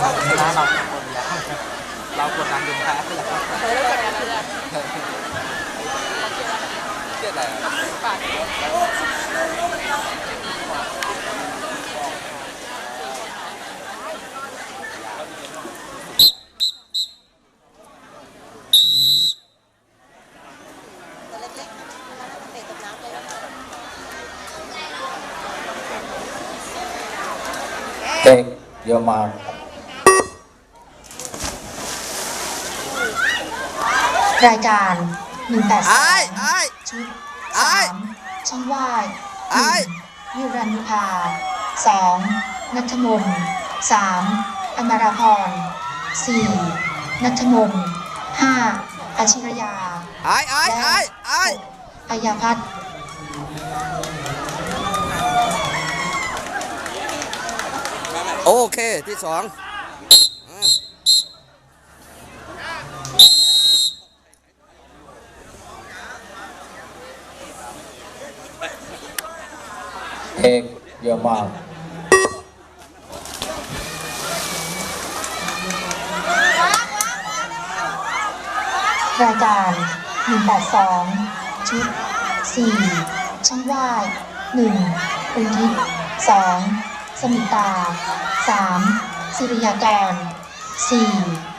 ชนะเราคนแล้วเรากดดันจนแพ้แล้วเออแล้วกดกันแล้วเชื่อแต่ปากตัวเล็กๆเตะตกน้ำเลยนะคะ รายการ182ไอ้ไอ้ชุดไอ้3ช่องว่ายไอ้1วิรัญญา2นัทมนต์3อมราพร4นัทมนต์5อาชิรยาไอ้ไอ้ไอ้ไอ้อายาพัฒน์โอเคที่สอง Take your mark. รายการ 182 ชุด 4 ช่องว่าย 1 อุทิศ 2 สมิตา 3 สิริยากร 4